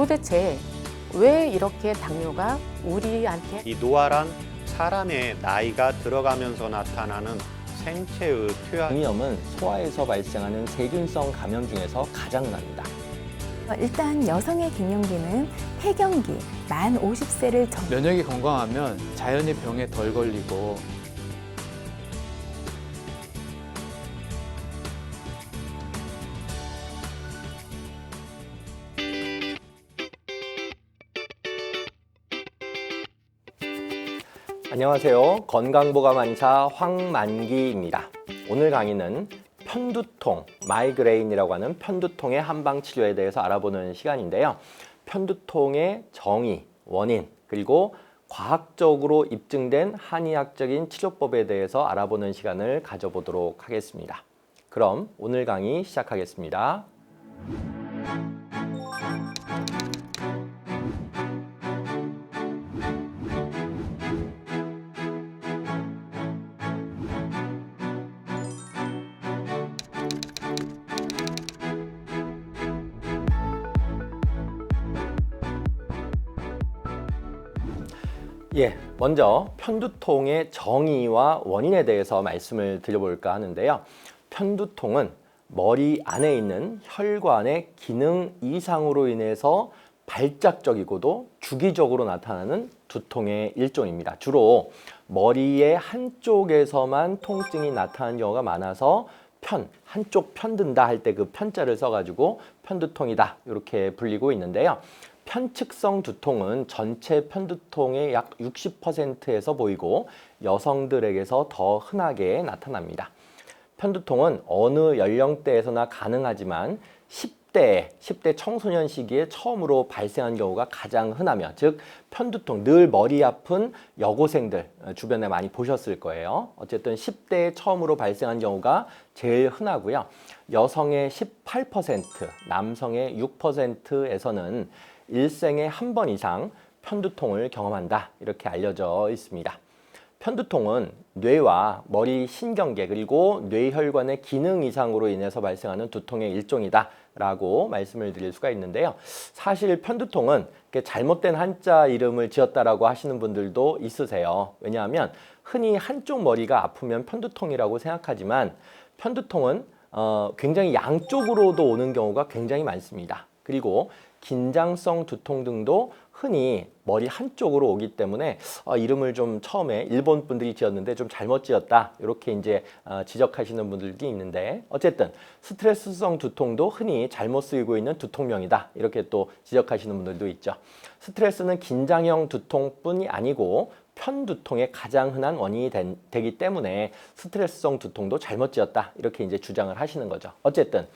도대체 왜 이렇게 당뇨가 우리한테 이 노화란 사람의 나이가 들어가면서 나타나는 생체의 표현. 장염은 소아에서 발생하는 세균성 감염 중에서 가장. 어, 일단 여성의 갱년기는 폐경기, 만 50세를 전 면역이 건강하면 자연히 병에 덜 걸리고 안녕하세요. 건강보감환자 황만기입니다. 오늘 강의는 편두통, 마이그레인이라고 하는 편두통의 한방 치료에 대해서 알아보는 시간인데요. 편두통의 정의, 원인, 그리고 과학적으로 입증된 한의학적인 치료법에 대해서 알아보는 시간을 가져보도록 하겠습니다. 그럼 오늘 강의 시작하겠습니다. 예, 먼저 편두통의 정의와 원인에 대해서 말씀을 드려볼까 하는데요. 편두통은 머리 안에 있는 혈관의 기능 이상으로 인해서 발작적이고도 주기적으로 나타나는 두통의 일종입니다. 주로 머리의 한쪽에서만 통증이 나타나는 경우가 많아서 편, 한쪽 편든다 할 때 그 편자를 써가지고 편두통이다 이렇게 불리고 있는데요. 편측성 두통은 전체 편두통의 약 60%에서 보이고 여성들에게서 더 흔하게 나타납니다. 편두통은 어느 연령대에서나 가능하지만 10대, 10대 청소년 시기에 처음으로 발생한 경우가 가장 흔하며 즉 편두통, 늘 머리 아픈 여고생들 어, 주변에 많이 보셨을 거예요. 어쨌든 10대에 처음으로 발생한 경우가 제일 흔하고요. 여성의 18%, 남성의 6%에서는 일생에 한 번 이상 편두통을 경험한다. 이렇게 알려져 있습니다. 편두통은 뇌와 머리 신경계 그리고 뇌혈관의 기능 이상으로 인해서 발생하는 두통의 일종이다 라고 말씀을 드릴 수가 있는데요. 사실 편두통은 잘못된 한자 이름을 지었다라고 하시는 분들도 있으세요. 왜냐하면 흔히 한쪽 머리가 아프면 편두통이라고 생각하지만 편두통은 어, 굉장히 양쪽으로도 오는 경우가 굉장히 많습니다. 그리고 긴장성 두통 등도 흔히 머리 한쪽으로 오기 때문에 어, 이름을 좀 처음에 일본 분들이 지었는데 좀 잘못 지었다 이렇게 이제 어, 지적하시는 분들도 있는데 어쨌든 스트레스성 두통도 흔히 잘못 쓰이고 있는 두통명이다 이렇게 또 지적하시는 분들도 있죠. 스트레스는 긴장형 두통뿐이 아니고 편두통의 가장 흔한 원인이 된- 되기 때문에 스트레스성 두통도 잘못 지었다 이렇게 이제 주장을 하시는 거죠. 어쨌든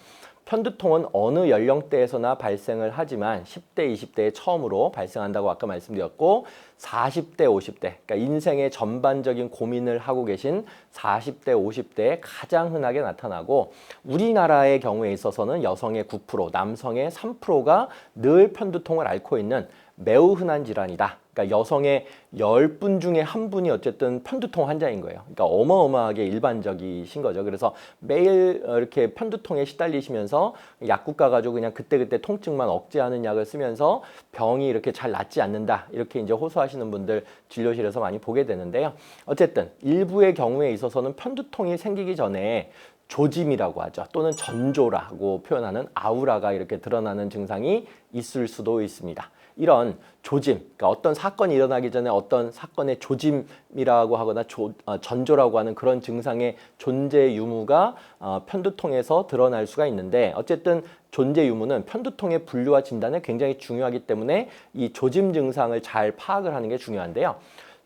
편두통은 어느 연령대에서나 발생을 하지만 10대, 20대에 처음으로 발생한다고 아까 말씀드렸고 40대, 50대, 그러니까 인생의 전반적인 고민을 하고 계신 40대, 50대에 가장 흔하게 나타나고 우리나라의 경우에 있어서는 여성의 9%, 남성의 3%가 늘 편두통을 앓고 있는 매우 흔한 질환이다. 그러니까 여성의 10분 중에 한 분이 어쨌든 편두통 환자인 거예요. 그러니까 어마어마하게 일반적이신 거죠. 그래서 매일 이렇게 편두통에 시달리시면서 약국 가가지고 그냥 그때그때 통증만 억제하는 약을 쓰면서 병이 이렇게 잘 낫지 않는다. 이렇게 이제 호소하시는 분들 진료실에서 많이 보게 되는데요. 어쨌든 일부의 경우에 있어서는 편두통이 생기기 전에 조짐이라고 하죠. 또는 전조라고 표현하는 아우라가 이렇게 드러나는 증상이 있을 수도 있습니다. 이런 조짐, 그러니까 어떤 사건이 일어나기 전에 어떤 사건의 조짐이라고 하거나 조, 어, 전조라고 하는 그런 증상의 존재 유무가 어, 편두통에서 드러날 수가 있는데 어쨌든 존재 유무는 편두통의 분류와 진단에 굉장히 중요하기 때문에 이 조짐 증상을 잘 파악을 하는 게 중요한데요.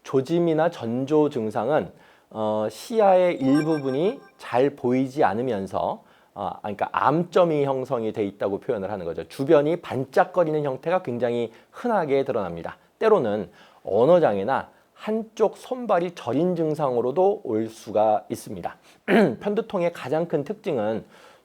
조짐이나 전조 증상은 어, 시야의 일부분이 잘 보이지 않으면서 어, 그러니까 암점이 형성이 돼 있다고 표현을 하는 거죠. 주변이 반짝거리는 형태가 굉장히 흔하게 드러납니다. 때로는 언어장애나 한쪽 손발이 저린 증상으로도 올 수가 있습니다. 편두통의 가장 큰 특징은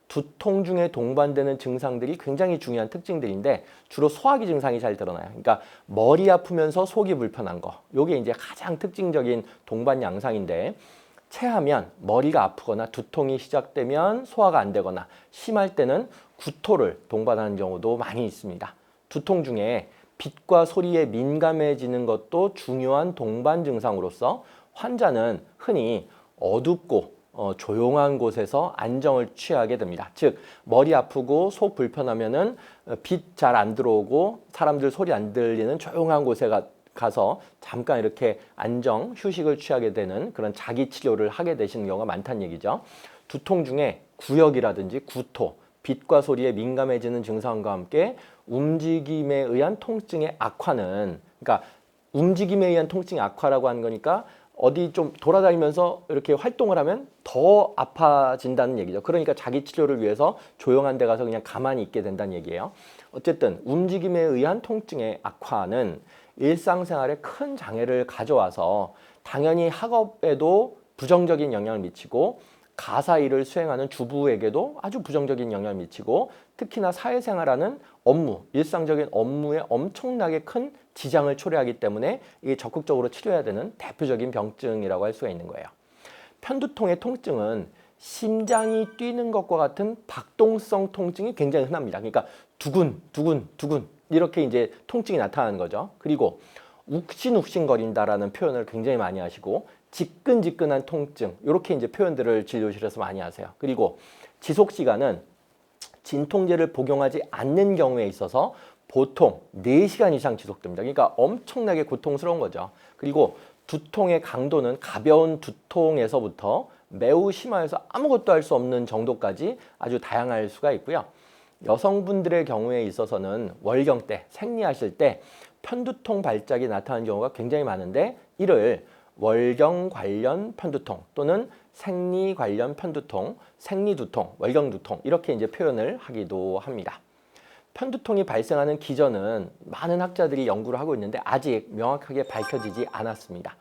두통 중에 동반되는 증상들이 굉장히 중요한 특징들인데 주로 소화기 증상이 잘 드러나요. 그러니까 머리 아프면서 속이 불편한 거. 요게 이제 가장 특징적인 동반 양상인데 체하면 머리가 아프거나 두통이 시작되면 소화가 안 되거나 심할 때는 구토를 동반하는 경우도 많이 있습니다. 두통 중에 빛과 소리에 민감해지는 것도 중요한 동반 증상으로서 환자는 흔히 어둡고 어, 조용한 곳에서 안정을 취하게 됩니다. 즉 머리 아프고 속 불편하면은 어, 빛잘 안 들어오고 사람들 소리 안 들리는 조용한 곳에 가, 가서 잠깐 이렇게 안정 휴식을 취하게 되는 그런 자기 치료를 하게 되시는 경우가 많다는 얘기죠. 두통 중에 구역이라든지 구토, 빛과 소리에 민감해지는 증상과 함께 움직임에 의한 통증의 악화는 그러니까 움직임에 의한 통증의 악화라고 하는 거니까 어디 좀 돌아다니면서 이렇게 활동을 하면 더 아파진다는 얘기죠. 그러니까 자기 치료를 위해서 조용한 데 가서 그냥 가만히 있게 된다는 얘기예요. 어쨌든 움직임에 의한 통증의 악화는 일상생활에 큰 장애를 가져와서 당연히 학업에도 부정적인 영향을 미치고 가사 일을 수행하는 주부에게도 아주 부정적인 영향을 미치고 특히나 사회생활하는 업무, 일상적인 업무에 엄청나게 큰 지장을 초래하기 때문에 이게 적극적으로 치료해야 되는 대표적인 병증이라고 할 수가 있는 거예요. 편두통의 통증은 심장이 뛰는 것과 같은 박동성 통증이 굉장히 흔합니다. 그러니까 두근, 두근, 두근 이렇게 이제 통증이 나타나는 거죠. 그리고 욱신욱신거린다라는 표현을 굉장히 많이 하시고 지끈지끈한 통증 이렇게 이제 표현들을 진료실에서 많이 하세요. 그리고 지속 시간은 진통제를 복용하지 않는 경우에 있어서 보통 4시간 이상 지속됩니다. 그러니까 엄청나게 고통스러운 거죠. 그리고 두통의 강도는 가벼운 두통에서부터 매우 심해서 아무것도 할 수 없는 정도까지 아주 다양할 수가 있고요. 여성분들의 경우에 있어서는 월경 때, 생리하실 때 편두통 발작이 나타나는 경우가 굉장히 많은데 이를 월경 관련 편두통 또는 생리 관련 편두통, 생리두통, 월경두통 이렇게 이제 표현을 하기도 합니다. 편두통이 발생하는 기전은 많은 학자들이 연구를 하고 있는데 아직 명확하게 밝혀지지 않았습니다.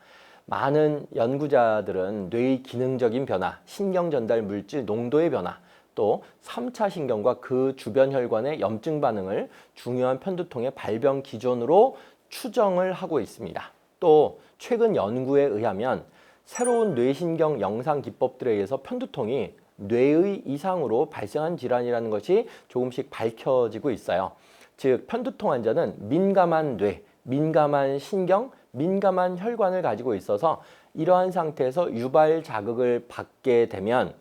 많은 연구자들은 뇌의 기능적인 변화, 신경 전달 물질 농도의 변화, 또 3차 신경과 그 주변 혈관의 염증 반응을 중요한 편두통의 발병 기전으로 추정을 하고 있습니다. 또 최근 연구에 의하면 새로운 뇌신경 영상 기법들에 의해서 편두통이 뇌의 이상으로 발생한 질환이라는 것이 조금씩 밝혀지고 있어요. 즉 편두통 환자는 민감한 뇌, 민감한 신경, 민감한 혈관을 가지고 있어서 이러한 상태에서 유발 자극을 받게 되면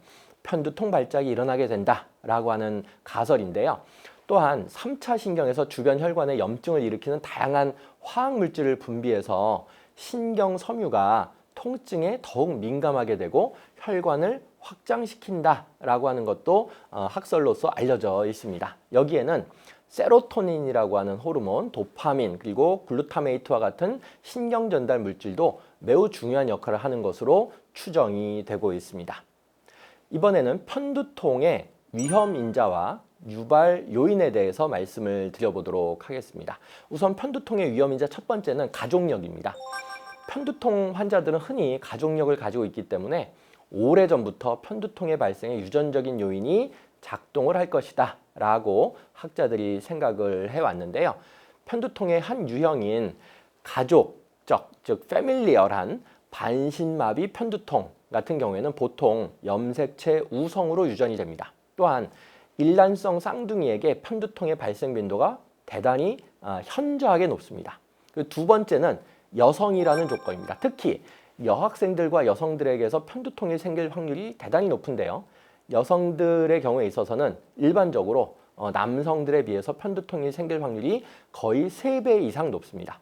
편두통 발작이 일어나게 된다라고 하는 가설인데요. 또한 3차 신경에서 주변 혈관에 염증을 일으키는 다양한 화학 물질을 분비해서 신경 섬유가 통증에 더욱 민감하게 되고 혈관을 확장시킨다라고 하는 것도 어, 학설로서 알려져 있습니다. 여기에는 세로토닌이라고 하는 호르몬, 도파민, 그리고 글루타메이트와 같은 신경 전달 물질도 매우 중요한 역할을 하는 것으로 추정이 되고 있습니다. 이번에는 편두통의 위험 인자와 유발 요인에 대해서 말씀을 드려보도록 하겠습니다. 우선 편두통의 위험 인자 첫 번째는 가족력입니다. 편두통 환자들은 흔히 가족력을 가지고 있기 때문에 오래전부터 편두통의 발생에 유전적인 요인이 작동을 할 것이다 라고 학자들이 생각을 해왔는데요. 편두통의 한 유형인 가족적, 즉 패밀리얼한 반신마비 편두통 같은 경우에는 보통 염색체 우성으로 유전이 됩니다. 또한 일란성 쌍둥이에게 편두통의 발생 빈도가 대단히 아, 현저하게 높습니다. 그두 번째는 여성이라는 조건입니다. 특히 여학생들과 여성들에게서 편두통이 생길 확률이 대단히 높은데요. 여성들의 경우에 있어서는 일반적으로 어, 남성들에 비해서 편두통이 생길 확률이 거의 3배 이상 높습니다.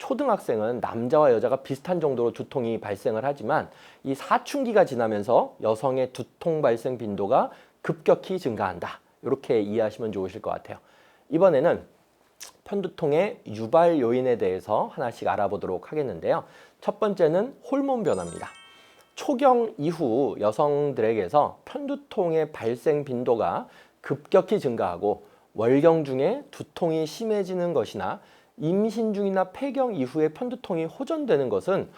초등학생은 남자와 여자가 비슷한 정도로 두통이 발생을 하지만 이 사춘기가 지나면서 여성의 두통 발생 빈도가 급격히 증가한다. 이렇게 이해하시면 좋으실 것 같아요. 이번에는 편두통의 유발 요인에 대해서 하나씩 알아보도록 하겠는데요. 첫 번째는 호르몬 변화입니다. 초경 이후 여성들에게서 편두통의 발생 빈도가 급격히 증가하고 월경 중에 두통이 심해지는 것이나 임신 중이나 폐경 이후에 편두통이 호전되는 것은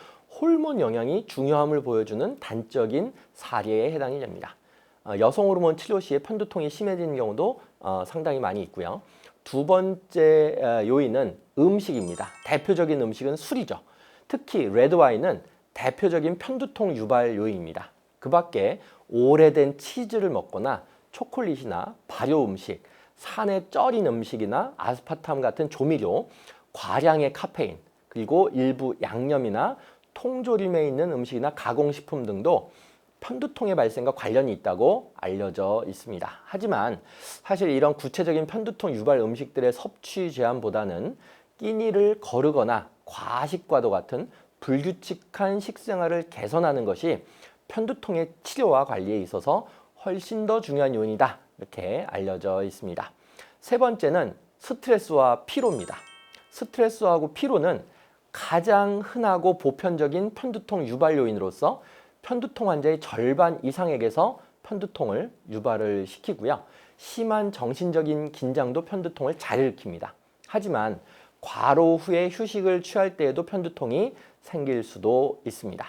호르몬 영향이 중요함을 보여주는 단적인 사례에 해당이 됩니다. 어, 여성 호르몬 치료 시에 편두통이 심해지는 경우도 어, 상당히 많이 있고요. 두 번째 어, 요인은 음식입니다. 대표적인 음식은 술이죠. 특히 레드 와인은 대표적인 편두통 유발 요인입니다. 그 밖에 오래된 치즈를 먹거나 초콜릿이나 발효 음식, 산에 쪄린 음식이나 아스파탐 같은 조미료, 과량의 카페인, 그리고 일부 양념이나 통조림에 있는 음식이나 가공식품 등도 편두통의 발생과 관련이 있다고 알려져 있습니다. 하지만 사실 이런 구체적인 편두통 유발 음식들의 섭취 제한보다는 끼니를 거르거나 과식과도 같은 불규칙한 식생활을 개선하는 것이 편두통의 치료와 관리에 있어서 훨씬 더 중요한 요인이다. 이렇게 알려져 있습니다. 세 번째는 스트레스와 피로입니다. 스트레스하고 피로는 가장 흔하고 보편적인 편두통 유발 요인으로서 편두통 환자의 절반 이상에게서 편두통을 유발을 시키고요. 심한 정신적인 긴장도 편두통을 잘 일으킵니다. 하지만 과로 후에 휴식을 취할 때에도 편두통이 생길 수도 있습니다.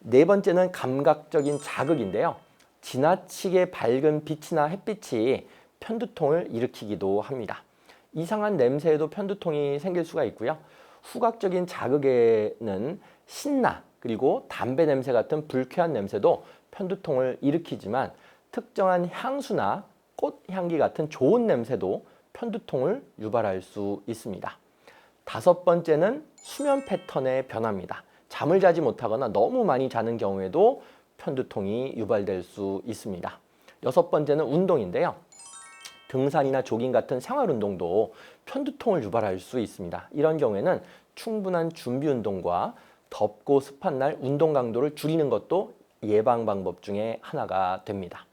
네 번째는 감각적인 자극인데요. 지나치게 밝은 빛이나 햇빛이 편두통을 일으키기도 합니다. 이상한 냄새에도 편두통이 생길 수가 있고요. 후각적인 자극에는 신나 그리고 담배 냄새 같은 불쾌한 냄새도 편두통을 일으키지만 특정한 향수나 꽃 향기 같은 좋은 냄새도 편두통을 유발할 수 있습니다. 다섯 번째는 수면 패턴의 변화입니다. 잠을 자지 못하거나 너무 많이 자는 경우에도 편두통이 유발될 수 있습니다. 여섯 번째는 운동인데요. 등산이나 조깅 같은 생활 운동도 편두통을 유발할 수 있습니다. 이런 경우에는 충분한 준비 운동과 덥고 습한 날 운동 강도를 줄이는 것도 예방 방법 중에 하나가 됩니다.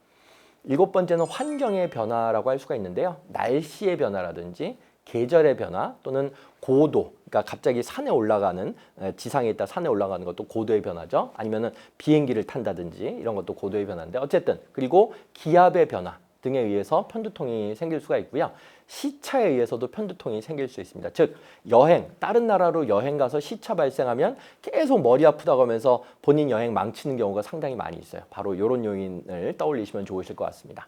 일곱 번째는 환경의 변화라고 할 수가 있는데요. 날씨의 변화라든지 계절의 변화 또는 고도, 그러니까 갑자기 산에 올라가는 에, 지상에 있다 산에 올라가는 것도 고도의 변화죠. 아니면은 비행기를 탄다든지 이런 것도 고도의 변화인데 어쨌든 그리고 기압의 변화 등에 의해서 편두통이 생길 수가 있고요. 시차에 의해서도 편두통이 생길 수 있습니다. 즉 여행 다른 나라로 여행 가서 시차 발생하면 계속 머리 아프다고 하면서 본인 여행 망치는 경우가 상당히 많이 있어요. 바로 이런 요인을 떠올리시면 좋으실 것 같습니다.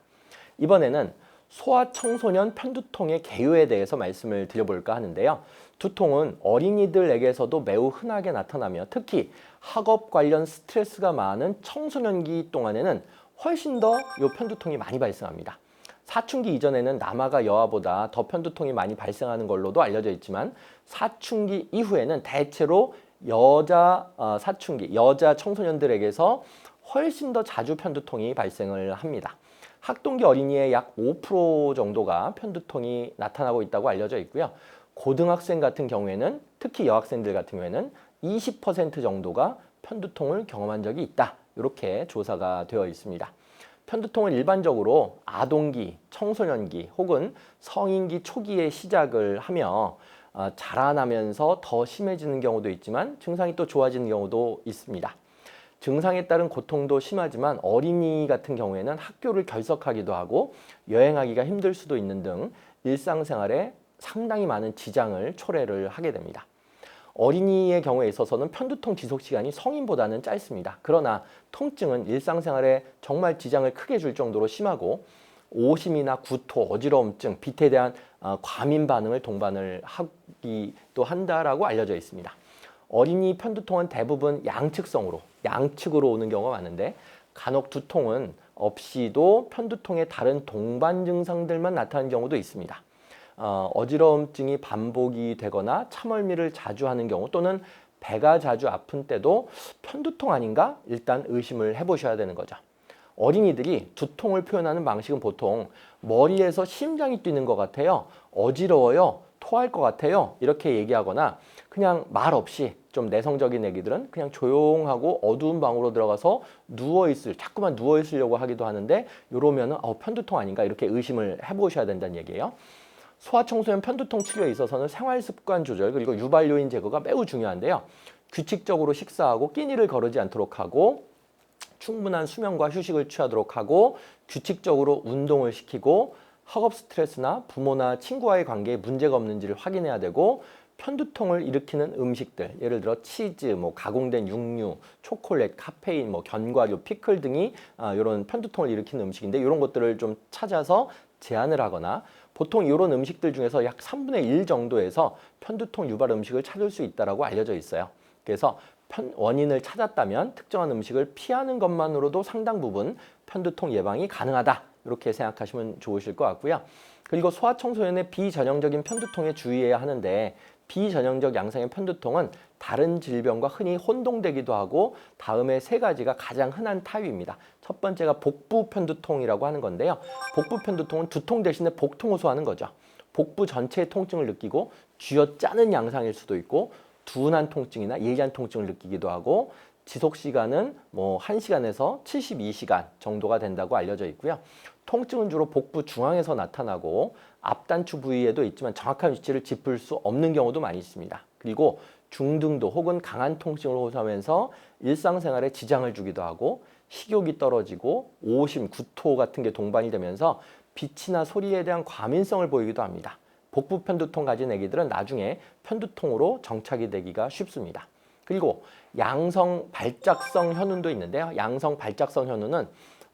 이번에는 소아 청소년 편두통의 개요에 대해서 말씀을 드려볼까 하는데요. 두통은 어린이들에게서도 매우 흔하게 나타나며 특히 학업 관련 스트레스가 많은 청소년기 동안에는 훨씬 더이 편두통이 많이 발생합니다. 사춘기 이전에는 남아가 여아보다 더 편두통이 많이 발생하는 걸로도 알려져 있지만 사춘기 이후에는 대체로 여자 어, 사춘기 여자 청소년들에게서 훨씬 더 자주 편두통이 발생을 합니다. 학동기 어린이의 약 5% 정도가 편두통이 나타나고 있다고 알려져 있고요. 고등학생 같은 경우에는 특히 여학생들 같은 경우에는 20% 정도가 편두통을 경험한 적이 있다. 이렇게 조사가 되어 있습니다. 편두통은 일반적으로 아동기, 청소년기 혹은 성인기 초기에 시작을 하며 어, 자라나면서 더 심해지는 경우도 있지만 증상이 또 좋아지는 경우도 있습니다. 증상에 따른 고통도 심하지만 어린이 같은 경우에는 학교를 결석하기도 하고 여행하기가 힘들 수도 있는 등 일상생활에 상당히 많은 지장을 초래를 하게 됩니다. 어린이의 경우에 있어서는 편두통 지속 시간이 성인보다는 짧습니다. 그러나 통증은 일상생활에 정말 지장을 크게 줄 정도로 심하고 오심이나 구토, 어지러움증, 빛에 대한 어, 과민 반응을 동반을 하기도 한다라고 알려져 있습니다. 어린이 편두통은 대부분 양측성으로, 양측으로 오는 경우가 많은데 간혹 두통은 없이도 편두통의 다른 동반 증상들만 나타나는 경우도 있습니다. 어, 어지러움증이 반복이 되거나 참얼미를 자주 하는 경우 또는 배가 자주 아픈 때도 편두통 아닌가 일단 의심을 해보셔야 되는 거죠. 어린이들이 두통을 표현하는 방식은 보통 머리에서 심장이 뛰는 것 같아요. 어지러워요. 토할 것 같아요. 이렇게 얘기하거나 그냥 말 없이 좀 내성적인 애기들은 그냥 조용하고 어두운 방으로 들어가서 누워 있을 자꾸만 누워 있으려고 하기도 하는데 이러면은 어, 편두통 아닌가 이렇게 의심을 해보셔야 된다는 얘기예요. 소아청소년 편두통 치료에 있어서는 생활 습관 조절 그리고 유발 요인 제거가 매우 중요한데요. 규칙적으로 식사하고 끼니를 거르지 않도록 하고 충분한 수면과 휴식을 취하도록 하고 규칙적으로 운동을 시키고 학업 스트레스나 부모나 친구와의 관계에 문제가 없는지를 확인해야 되고 편두통을 일으키는 음식들 예를 들어 치즈, 뭐 가공된 육류, 초콜릿, 카페인, 뭐 견과류, 피클 등이 아, 이런 편두통을 일으키는 음식인데 이런 것들을 좀 찾아서 제한을 하거나 보통 이런 음식들 중에서 약 3분의 1 정도에서 편두통 유발 음식을 찾을 수 있다라고 알려져 있어요. 그래서 편, 원인을 찾았다면 특정한 음식을 피하는 것만으로도 상당 부분 편두통 예방이 가능하다. 이렇게 생각하시면 좋으실 것 같고요. 그리고 소아청소년의 비전형적인 편두통에 주의해야 하는데 비전형적 양성의 편두통은 다른 질병과 흔히 혼동되기도 하고 다음에 세 가지가 가장 흔한 타입입니다. 첫 번째가 복부 편두통이라고 하는 건데요. 복부 편두통은 두통 대신에 복통을 호소하는 거죠. 복부 전체의 통증을 느끼고 쥐어 짜는 양상일 수도 있고 둔한 통증이나 예리한 통증을 느끼기도 하고 지속 시간은 뭐 1시간에서 72시간 정도가 된다고 알려져 있고요. 통증은 주로 복부 중앙에서 나타나고 앞단추 부위에도 있지만 정확한 위치를 짚을 수 없는 경우도 많이 있습니다. 그리고 중등도 혹은 강한 통증을 호소하면서 일상생활에 지장을 주기도 하고 식욕이 떨어지고 오심, 구토 같은 게 동반이 되면서 빛이나 소리에 대한 과민성을 보이기도 합니다. 복부 편두통 가진 아기들은 나중에 편두통으로 정착이 되기가 쉽습니다. 그리고 양성 발작성 현운도 있는데요. 양성 발작성 현운은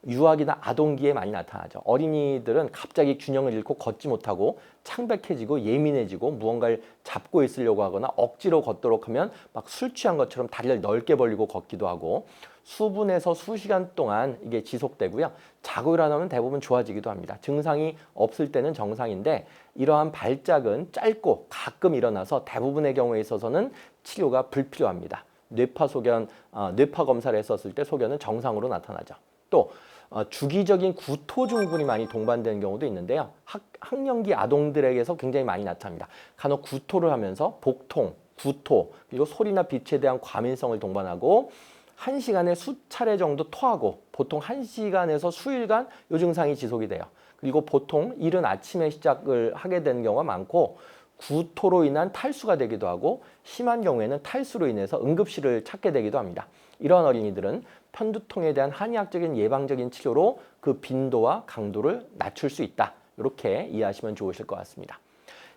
유아기나 아동기에 많이 나타나죠. 어린이들은 갑자기 균형을 잃고 걷지 못하고 창백해지고 예민해지고 무언가를 잡고 있으려고 하거나 억지로 걷도록 하면 막 술 취한 것처럼 다리를 넓게 벌리고 걷기도 하고 수분에서 수시간 동안 이게 지속되고요. 자고 일어나면 대부분 좋아지기도 합니다. 증상이 없을 때는 정상인데 이러한 발작은 짧고 가끔 일어나서 대부분의 경우에 있어서는 치료가 불필요합니다. 뇌파 소견, 어, 뇌파 검사를 했었을 때 소견은 정상으로 나타나죠. 또 어, 주기적인 구토 증후군이 많이 동반되는 경우도 있는데요. 학, 학령기 아동들에게서 굉장히 많이 나타납니다. 간혹 구토를 하면서 복통, 구토, 그리고 소리나 빛에 대한 과민성을 동반하고 한 시간에 수차례 정도 토하고 보통 한 시간에서 수일간 요 증상이 지속이 돼요. 그리고 보통 이른 아침에 시작을 하게 되는 경우가 많고 구토로 인한 탈수가 되기도 하고 심한 경우에는 탈수로 인해서 응급실을 찾게 되기도 합니다. 이러한 어린이들은 편두통에 대한 한의학적인 예방적인 치료로 그 빈도와 강도를 낮출 수 있다. 이렇게 이해하시면 좋으실 것 같습니다.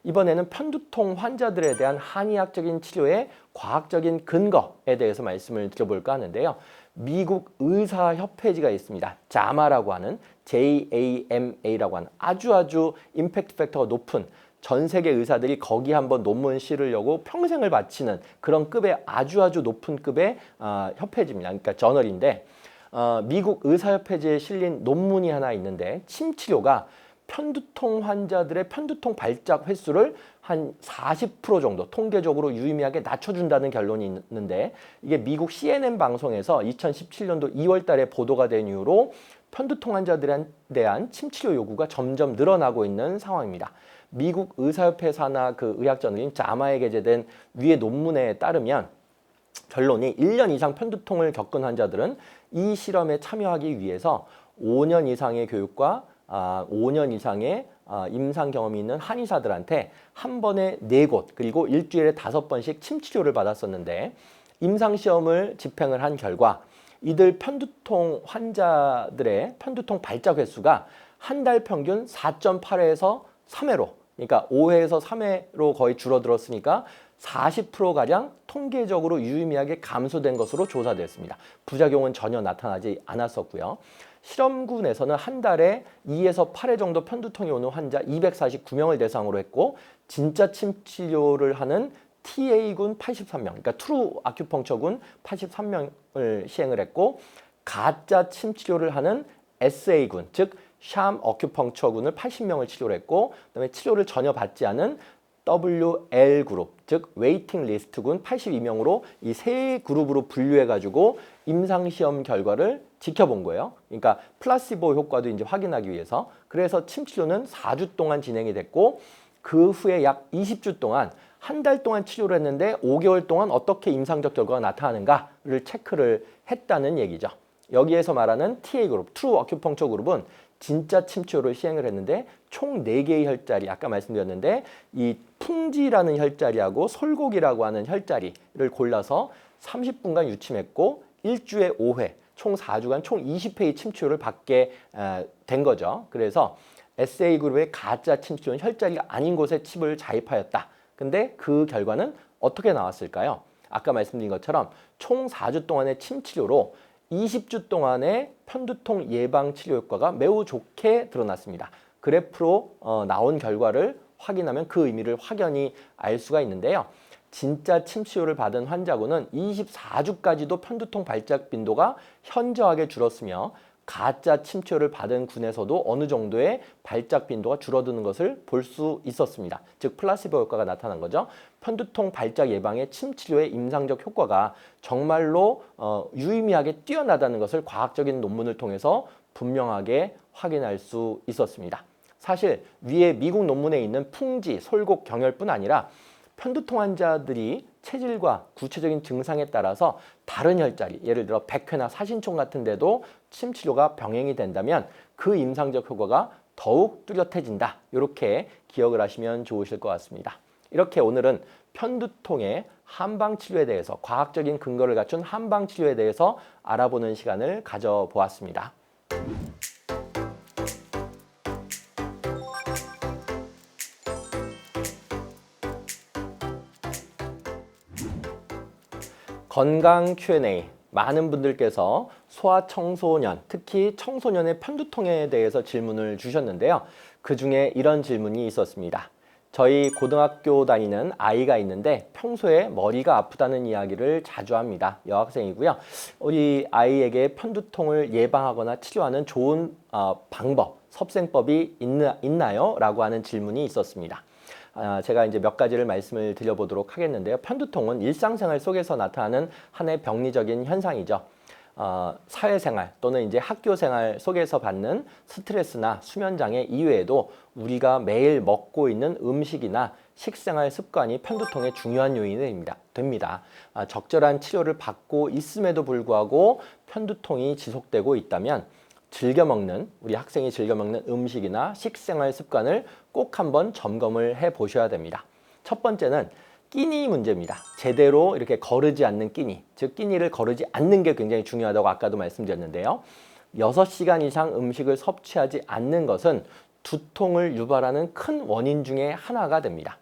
이번에는 편두통 환자들에 대한 한의학적인 치료의 과학적인 근거에 대해서 말씀을 드려볼까 하는데요. 미국 의사협회지가 있습니다. 자마라고 하는 JAMA라고 하는 아주 아주 임팩트 팩터가 높은 전 세계 의사들이 거기 한번 논문 실으려고 평생을 바치는 그런 급의 아주 아주 높은 급의 어, 협회지입니다. 그러니까 저널인데 어, 미국 의사협회지에 실린 논문이 하나 있는데 침 치료가 편두통 환자들의 편두통 발작 횟수를 한 40% 정도 통계적으로 유의미하게 낮춰준다는 결론이 있는데 이게 미국 CNN 방송에서 2017년도 2월 달에 보도가 된 이후로 편두통 환자들에 대한 침 치료 요구가 점점 늘어나고 있는 상황입니다. 미국 의사협회 산하 그 의학저널인 자마에 게재된 위의 논문에 따르면 결론이 1년 이상 편두통을 겪은 환자들은 이 실험에 참여하기 위해서 5년 이상의 교육과 아, 5년 이상의 아, 임상 경험이 있는 한의사들한테 한 번에 네 곳 그리고 일주일에 다섯 번씩 침 치료를 받았었는데 임상 시험을 집행을 한 결과 이들 편두통 환자들의 편두통 발작 횟수가 한 달 평균 4.8회에서 3회로 그러니까 5회에서 3회로 거의 줄어들었으니까 40%가량 통계적으로 유의미하게 감소된 것으로 조사됐습니다. 부작용은 전혀 나타나지 않았었고요. 실험군에서는 한 달에 2에서 8회 정도 편두통이 오는 환자 249명을 대상으로 했고 진짜 침 치료를 하는 TA군 83명, 그러니까 트루 아큐펑처군 83명을 시행을 했고 가짜 침 치료를 하는 SA군, 즉 샴 어큐펑처군을 80명을 치료를 했고 그다음에 치료를 전혀 받지 않은 WL 그룹, 즉 웨이팅 리스트군 82명으로 이 세 그룹으로 분류해 가지고 임상 시험 결과를 지켜본 거예요. 그러니까 플라시보 효과도 이제 확인하기 위해서. 그래서 침 치료는 4주 동안 진행이 됐고 그 후에 약 20주 동안 한 달 동안 치료를 했는데 5개월 동안 어떻게 임상적 결과가 나타나는가를 체크를 했다는 얘기죠. 여기에서 말하는 TA 그룹, 트루 어큐펑처 그룹은 진짜 침치료를 시행을 했는데 총 4개의 혈자리, 아까 말씀드렸는데 이 풍지라는 혈자리하고 솔곡이라고 하는 혈자리를 골라서 30분간 유침했고 일주에 5회, 총 4주간 총 20회의 침치료를 받게 어, 된 거죠. 그래서 SA그룹의 가짜 침치료는 혈자리가 아닌 곳에 칩을 자입하였다. 근데 그 결과는 어떻게 나왔을까요? 아까 말씀드린 것처럼 총 4주 동안의 침치료로 20주 동안의 편두통 예방 치료 효과가 매우 좋게 드러났습니다. 그래프로 어, 나온 결과를 확인하면 그 의미를 확연히 알 수가 있는데요. 진짜 침 치료를 받은 환자군은 24주까지도 편두통 발작 빈도가 현저하게 줄었으며 가짜 침치료를 받은 군에서도 어느 정도의 발작 빈도가 줄어드는 것을 볼 수 있었습니다. 즉 플라시보 효과가 나타난 거죠. 편두통 발작 예방에 침 치료의 임상적 효과가 정말로 어, 유의미하게 뛰어나다는 것을 과학적인 논문을 통해서 분명하게 확인할 수 있었습니다. 사실 위에 미국 논문에 있는 풍지, 솔곡, 경혈뿐 아니라 편두통 환자들이 체질과 구체적인 증상에 따라서 다른 혈자리, 예를 들어 백회나 사신총 같은 데도 침 치료가 병행이 된다면 그 임상적 효과가 더욱 뚜렷해진다. 이렇게 기억을 하시면 좋으실 것 같습니다. 이렇게 오늘은 편두통의 한방 치료에 대해서 과학적인 근거를 갖춘 한방 치료에 대해서 알아보는 시간을 가져보았습니다. 건강 Q&A 많은 분들께서 소아 청소년, 특히 청소년의 편두통에 대해서 질문을 주셨는데요. 그 중에 이런 질문이 있었습니다. 저희 고등학교 다니는 아이가 있는데 평소에 머리가 아프다는 이야기를 자주 합니다. 여학생이고요. 우리 아이에게 편두통을 예방하거나 치료하는 좋은 어, 방법, 섭생법이 있나, 있나요? 라고 하는 질문이 있었습니다. 아, 제가 이제 몇 가지를 말씀을 드려보도록 하겠는데요. 편두통은 일상생활 속에서 나타나는 하나의 병리적인 현상이죠. 어, 사회생활 또는 이제 학교생활 속에서 받는 스트레스나 수면장애 이외에도 우리가 매일 먹고 있는 음식이나 식생활 습관이 편두통의 중요한 요인이 됩니다. 됩니다. 아, 적절한 치료를 받고 있음에도 불구하고 편두통이 지속되고 있다면 즐겨 먹는 우리 학생이 즐겨 먹는 음식이나 식생활 습관을 꼭 한번 점검을 해 보셔야 됩니다. 첫 번째는 끼니 문제입니다. 제대로 이렇게 거르지 않는 끼니, 즉 끼니를 거르지 않는 게 굉장히 중요하다고 아까도 말씀드렸는데요. 6시간 이상 음식을 섭취하지 않는 것은 두통을 유발하는 큰 원인 중에 하나가 됩니다.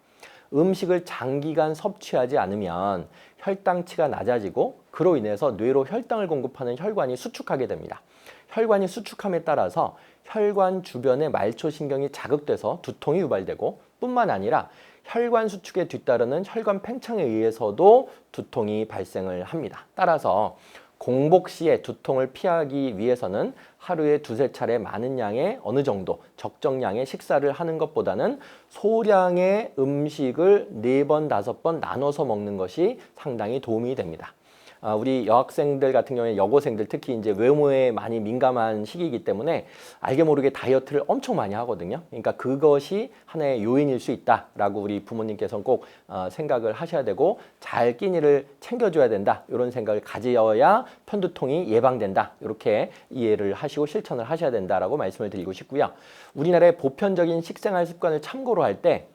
음식을 장기간 섭취하지 않으면 혈당치가 낮아지고 그로 인해서 뇌로 혈당을 공급하는 혈관이 수축하게 됩니다. 혈관이 수축함에 따라서 혈관 주변의 말초 신경이 자극돼서 두통이 유발되고 뿐만 아니라 혈관 수축에 뒤따르는 혈관 팽창에 의해서도 두통이 발생을 합니다. 따라서 공복 시에 두통을 피하기 위해서는 하루에 두세 차례 많은 양의 어느 정도 적정량의 식사를 하는 것보다는 소량의 음식을 네 번, 다섯 번 나눠서 먹는 것이 상당히 도움이 됩니다. 아, 우리 여학생들 같은 경우에 여고생들 특히 이제 외모에 많이 민감한 시기이기 때문에 알게 모르게 다이어트를 엄청 많이 하거든요. 그러니까 그것이 하나의 요인일 수 있다라고 우리 부모님께서는 꼭 어, 생각을 하셔야 되고 잘 끼니를 챙겨줘야 된다 이런 생각을 가져야 편두통이 예방된다 이렇게 이해를 하시고 실천을 하셔야 된다라고 말씀을 드리고 싶고요. 우리나라의 보편적인 식생활 습관을 참고로 할 때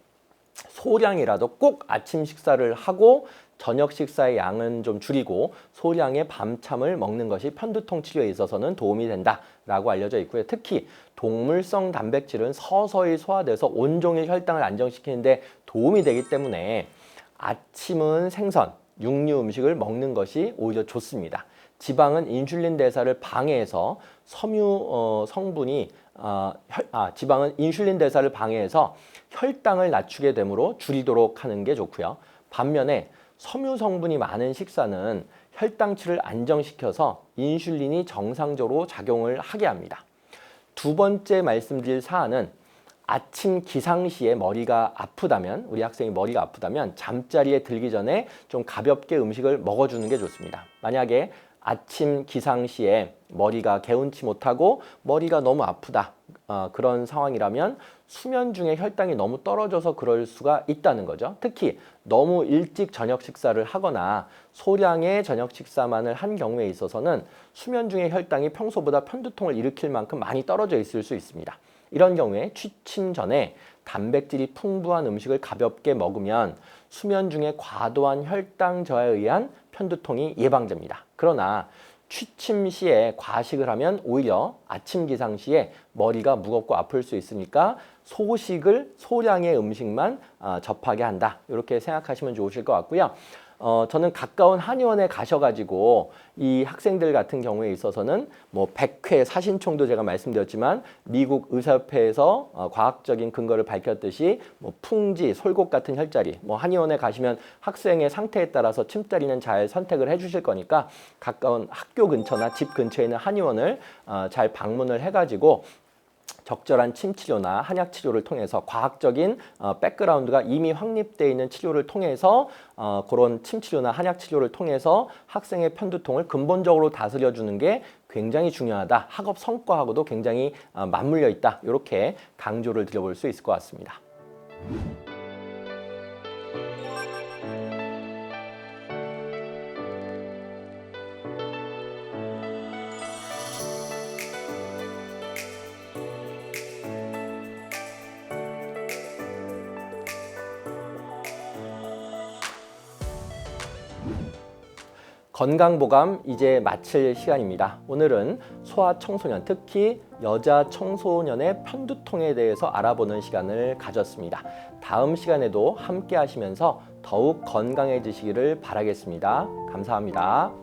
소량이라도 꼭 아침 식사를 하고 저녁 식사의 양은 좀 줄이고 소량의 밤참을 먹는 것이 편두통 치료에 있어서는 도움이 된다라고 알려져 있고요. 특히 동물성 단백질은 서서히 소화돼서 온종일 혈당을 안정시키는데 도움이 되기 때문에 아침은 생선, 육류 음식을 먹는 것이 오히려 좋습니다. 지방은 인슐린 대사를 방해해서 섬유 어, 성분이 어, 혈, 아, 지방은 인슐린 대사를 방해해서 혈당을 낮추게 되므로 줄이도록 하는 게 좋고요. 반면에 섬유 성분이 많은 식사는 혈당치를 안정시켜서 인슐린이 정상적으로 작용을 하게 합니다. 두 번째 말씀드릴 사안은 아침 기상 시에 머리가 아프다면 우리 학생이 머리가 아프다면 잠자리에 들기 전에 좀 가볍게 음식을 먹어주는 게 좋습니다. 만약에 아침 기상 시에 머리가 개운치 못하고 머리가 너무 아프다 어, 그런 상황이라면 수면 중에 혈당이 너무 떨어져서 그럴 수가 있다는 거죠. 특히 너무 일찍 저녁 식사를 하거나 소량의 저녁 식사만을 한 경우에 있어서는 수면 중에 혈당이 평소보다 편두통을 일으킬 만큼 많이 떨어져 있을 수 있습니다. 이런 경우에 취침 전에 단백질이 풍부한 음식을 가볍게 먹으면 수면 중에 과도한 혈당 저하에 의한 편두통이 예방됩니다. 그러나 취침 시에 과식을 하면 오히려 아침 기상 시에 머리가 무겁고 아플 수 있으니까 소식을 소량의 음식만 어, 접하게 한다. 이렇게 생각하시면 좋으실 것 같고요. 어, 저는 가까운 한의원에 가셔가지고 이 학생들 같은 경우에 있어서는 뭐 백회 사신총도 제가 말씀드렸지만 미국 의사협회에서 어, 과학적인 근거를 밝혔듯이 뭐 풍지, 솔곡 같은 혈자리, 뭐 한의원에 가시면 학생의 상태에 따라서 침자리는 잘 선택을 해주실 거니까 가까운 학교 근처나 집 근처에 있는 한의원을 어, 잘 방문을 해가지고 적절한 침 치료나 한약 치료를 통해서 과학적인 어, 백그라운드가 이미 확립되어 있는 치료를 통해서 어, 그런 침 치료나 한약 치료를 통해서 학생의 편두통을 근본적으로 다스려 주는 게 굉장히 중요하다. 학업 성과하고도 굉장히 어, 맞물려 있다. 이렇게 강조를 드려볼 수 있을 것 같습니다. 건강보감 이제 마칠 시간입니다. 오늘은 소아 청소년, 특히 여자 청소년의 편두통에 대해서 알아보는 시간을 가졌습니다. 다음 시간에도 함께 하시면서 더욱 건강해지시기를 바라겠습니다. 감사합니다.